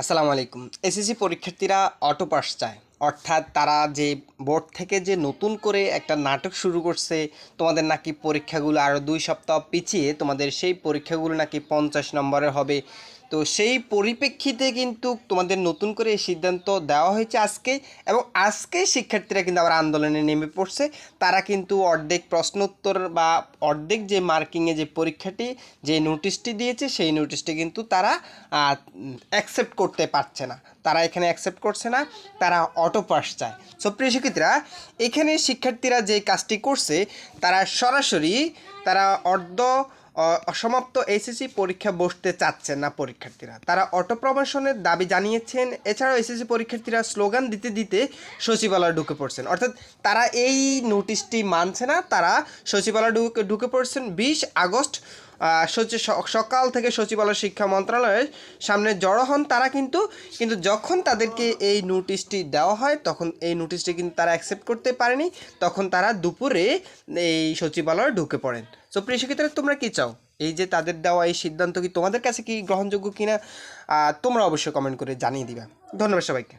আসসালামু আলাইকুম। এসএসসি পরীক্ষার্থীরা অটো পাস চায়। অর্থাৎ তারা যে বোর্ড থেকে যে নতুন করে একটা নাটক শুরু করছে, তোমাদের নাকি পরীক্ষাগুলো আরও দুই সপ্তাহ পিছিয়ে তোমাদের সেই পরীক্ষাগুলো নাকি পঞ্চাশ নম্বরের হবে। তো সেই পরিপ্রেক্ষিতে কিন্তু তোমাদের নতুন করে এই সিদ্ধান্ত দেওয়া হয়েছে আজকে এবং আজকে শিক্ষার্থীরা কিন্তু আবার আন্দোলনে নেমে পড়ছে। তারা কিন্তু অর্ধেক প্রশ্ন উত্তর বা অর্ধেক যে মার্কিংয়ে যে পরীক্ষাটি, যে নোটিশটি দিয়েছে, সেই নোটিশটি কিন্তু তারা অ্যাকসেপ্ট করতে পারছে না। তারা এখানে অ্যাকসেপ্ট করছে না, তারা অটো পাস চায়। সো প্রিয় শিক্ষার্থীরা, এখানে শিক্ষার্থীরা যে কাজটি করছে, তারা সরাসরি তারা অর্ধ অসমাপ্ত এসএসসি পরীক্ষা বসতে চাচ্ছেন না পরীক্ষার্থীরা। তারা অটো প্রমোশনের দাবি জানিয়েছেন, এছাড়াও এসএসসি পরীক্ষার্থীরা স্লোগান দিতে দিতে সচিবালয়ে ঢুকে পড়ছেন। অর্থাৎ তারা এই নোটিশটি মানছে না, তারা সচিবালয়ে ঢুকে ঢুকে পড়ছেন বিশ আগস্ট। সকাল থেকে সচিবালয় শিক্ষা মন্ত্রণালয়ের সামনে জড়ো হন তারা কিন্তু কিন্তু যখন তাদেরকে এই নোটিশটি দেওয়া হয়, তখন এই নোটিশটি কিন্তু তারা অ্যাকসেপ্ট করতে পারেনি। তখন তারা দুপুরে এই সচিবালয়ে ঢুকে পড়েন। সো প্রিয় শিক্ষিতরা তোমরা কী চাও? এই যে তাদের দেওয়া এই সিদ্ধান্ত কি তোমাদের কাছে কি গ্রহণযোগ্য কিনা? তোমরা অবশ্যই কমেন্ট করে জানিয়ে দিবা। ধন্যবাদ সবাইকে।